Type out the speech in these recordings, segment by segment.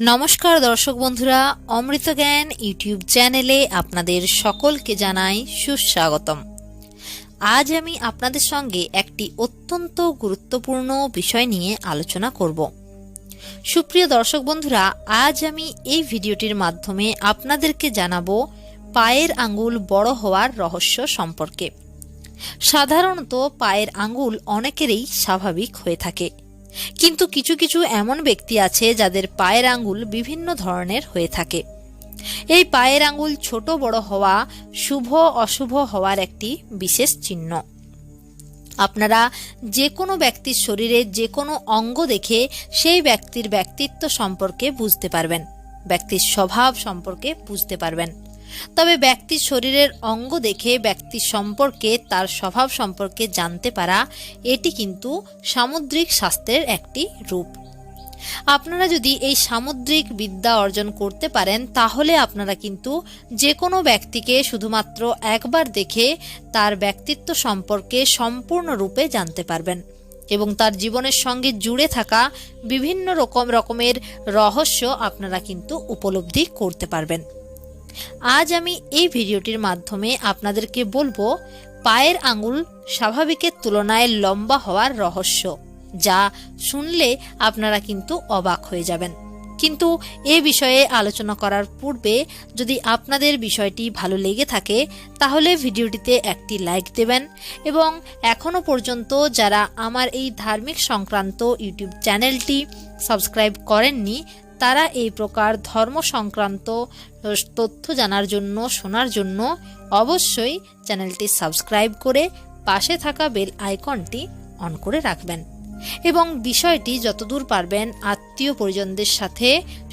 নমস্কার দর্শক বন্ধুরা, অমৃত জ্ঞান ইউটিউব চ্যানেলে আপনাদের সকলকে জানাই সুস্বাগতম। আজ আমি আপনাদের সঙ্গে একটি অত্যন্ত গুরুত্বপূর্ণ বিষয় নিয়ে আলোচনা করব। সুপ্রিয় দর্শক বন্ধুরা, আজ আমি এই ভিডিওটির মাধ্যমে আপনাদেরকে জানাব পায়ের আঙ্গুল বড় হওয়ার রহস্য সম্পর্কে। সাধারণত পায়ের আঙ্গুল অনেকেরই স্বাভাবিক হয়ে থাকে। কিন্তু কিছু কিছু এমন ব্যক্তি আছে যাদের পায়ের আঙ্গুল বিভিন্ন ধরনের হয়ে থাকে। এই পায়ের আঙ্গুল ছোট বড় হওয়া শুভ অশুভ হওয়ার একটি বিশেষ চিহ্ন। আপনারা যে কোনো ব্যক্তির শরীরে যে কোনো অঙ্গ দেখে সেই ব্যক্তির ব্যক্তিত্ব সম্পর্কে বুঝতে পারবেন। ব্যক্তির স্বভাব সম্পর্কে বুঝতে পারবেন। তবে ব্যক্তির শরীরের অঙ্গ দেখে ব্যক্তির সম্পর্কে তার স্বভাব সম্পর্কে জানতে পারা, এটি কিন্তু সামুদ্রিক স্বাস্থ্যের একটি রূপ। আপনারা যদি এই সামুদ্রিক বিদ্যা অর্জন করতে পারেন, তাহলে আপনারা কিন্তু যে কোনো ব্যক্তিকে শুধুমাত্র একবার দেখে তার ব্যক্তিত্ব সম্পর্কে সম্পূর্ণরূপে জানতে পারবেন এবং তার জীবনের সঙ্গে জুড়ে থাকা বিভিন্ন রকম রকমের রহস্য আপনারা কিন্তু উপলব্ধি করতে পারবেন। আজ আমি এই ভিডিওটির মাধ্যমে আপনাদেরকে বলব, পায়ের আঙুল স্বাভাবিকের তুলনায় লম্বা হওয়ার রহস্য, যা শুনলে আপনারা কিন্তু অবাক হয়ে যাবেন। কিন্তু এ বিষয়ে আলোচনা করার পূর্বে যদি আপনাদের বিষয়টি ভালো লেগে থাকে, তাহলে ভিডিওটিতে একটি লাইক দেবেন এবং এখনও পর্যন্ত যারা আমার এই ধার্মিক সংক্রান্ত ইউটিউব চ্যানেলটি সাবস্ক্রাইব করেননি তারা এই প্রকার ধর্ম সংক্রান্ত তথ্য জানার জন্য, শোনার জন্য অবশ্যই চ্যানেলটি সাবস্ক্রাইব করে পাশে থাকা বেল আইকনটি অন করে রাখবেন এবং বিষয়টি যতদূর পারবেন আত্মীয় পরিজনদের সাথে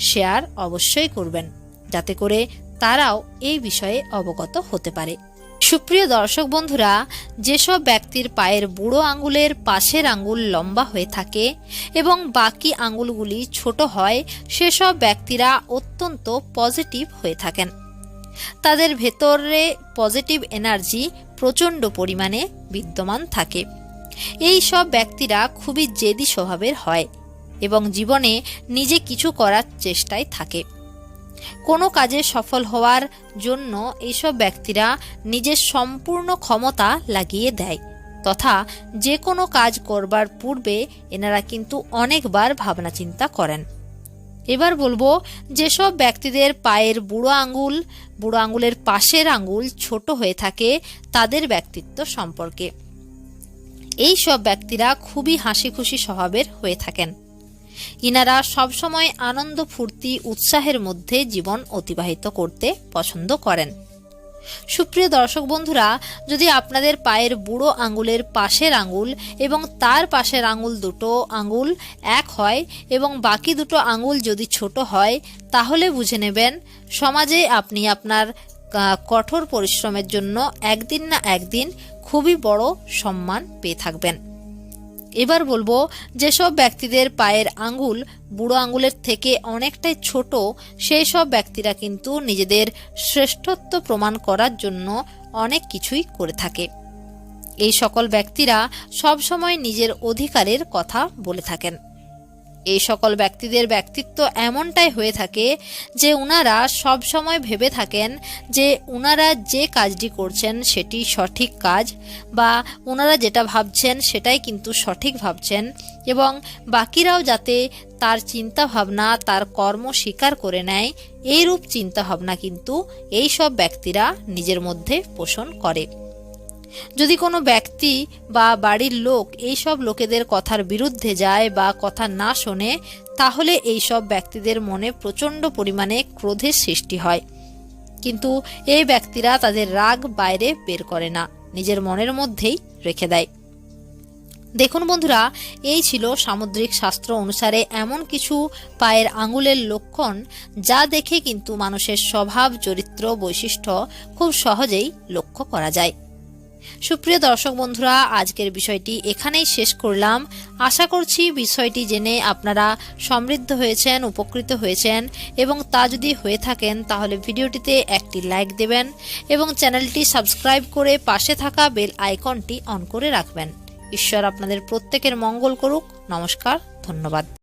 শেয়ার অবশ্যই করবেন, যাতে করে তারাও এই বিষয়ে অবগত হতে পারে। সুপ্রিয় দর্শক বন্ধুরা, যেসব ব্যক্তির পায়ের বুড়ো আঙ্গুলের পাশের আঙ্গুল লম্বা হয়ে থাকে এবং বাকি আঙ্গুলগুলি ছোট হয়, সেসব ব্যক্তিরা অত্যন্ত পজিটিভ হয়ে থাকেন। তাদের ভেতরে পজিটিভ এনার্জি প্রচণ্ড পরিমাণে বিদ্যমান থাকে। এই সব ব্যক্তিরা খুবই জেদি স্বভাবের হয় এবং জীবনে নিজে কিছু করার চেষ্টায় থাকে। কোনো কাজে সফল হওয়ার জন্য এইসব ব্যক্তিরা নিজের সম্পূর্ণ ক্ষমতা লাগিয়ে দেয়। তথা যে কোনো কাজ করবার পূর্বে এনারা কিন্তু অনেকবার ভাবনা চিন্তা করেন। এবার বলব, যেসব ব্যক্তিদের পায়ের বুড়ো আঙ্গুল বুড়ো আঙ্গুলের পাশের আঙ্গুল ছোট হয়ে থাকে, তাদের ব্যক্তিত্ব সম্পর্কে। এই সব ব্যক্তিরা খুবই হাসি খুশি স্বভাবের হয়ে থাকেন। ইনারা সবসময় আনন্দ, ফুর্তি, উৎসাহের মধ্যে জীবন অতিবাহিত করতে পছন্দ করেন। সুপ্রিয় দর্শক বন্ধুরা, যদি আপনাদের পায়ের বুড়ো আঙ্গুলের পাশের আঙ্গুল এবং তার পাশের আঙ্গুল দুটো আঙ্গুল এক হয় এবং বাকি দুটো আঙ্গুল যদি ছোট হয়, তাহলে বুঝে নেবেন সমাজে আপনি আপনার কঠোর পরিশ্রমের জন্য একদিন না একদিন খুবই বড় সম্মান পেয়ে থাকবেন। এবার বলব যেসব ব্যক্তিদের পায়ের আঙ্গুল বুড়ো আঙ্গুলের থেকে অনেকটাই ছোট, সেই সব ব্যক্তিরা কিন্তু নিজেদের শ্রেষ্ঠত্ব প্রমাণ করার জন্য অনেক কিছুই করে থাকে। এই সকল ব্যক্তিরা সবসময় নিজের অধিকারের কথা বলে থাকেন। এই সকল ব্যক্তিদের ব্যক্তিত্ব এমনটাই হয়ে থাকে যে উনারা সব সময় ভেবে থাকেন যে উনারা যে কাজটি করছেন সেটি সঠিক কাজ বা ওনারা যেটা ভাবছেন সেটাই কিন্তু সঠিক ভাবছেন এবং বাকিরাও যাতে তার চিন্তা ভাবনা তার কর্ম স্বীকার করে নেয়, এইরূপ চিন্তা ভাবনা কিন্তু এই সব ব্যক্তিরা নিজের মধ্যে পোষণ করে। যদি কোনো ব্যক্তি বা বাড়ির লোক এই সব লোকেদের কথার বিরুদ্ধে যায় বা কথা না শোনে, তাহলে এই সব ব্যক্তিদের মনে প্রচণ্ড পরিমাণে ক্রোধের সৃষ্টি হয়। কিন্তু এই ব্যক্তিরা তাদের রাগ বাইরে বের করে না, নিজের মনের মধ্যেই রেখে দেয়। দেখুন বন্ধুরা, এই ছিল সামুদ্রিক শাস্ত্র অনুসারে এমন কিছু পায়ের আঙুলের লক্ষণ যা দেখে কিন্তু মানুষের স্বভাব, চরিত্র, বৈশিষ্ট্য খুব সহজেই লক্ষ্য করা যায়। সুপ্রিয় দর্শক বন্ধুরা, আজকের বিষয়টি এখানেই শেষ করলাম। আশা করছি বিষয়টি জেনে আপনারা সমৃদ্ধ হয়েছেন, উপকৃত হয়েছেন এবং তা যদি হয়ে থাকেন, তাহলে ভিডিওটিতে একটি লাইক দেবেন এবং চ্যানেলটি সাবস্ক্রাইব করে পাশে থাকা বেল আইকনটি অন করে রাখবেন। ঈশ্বর আপনাদের প্রত্যেকের মঙ্গল করুক। নমস্কার, ধন্যবাদ।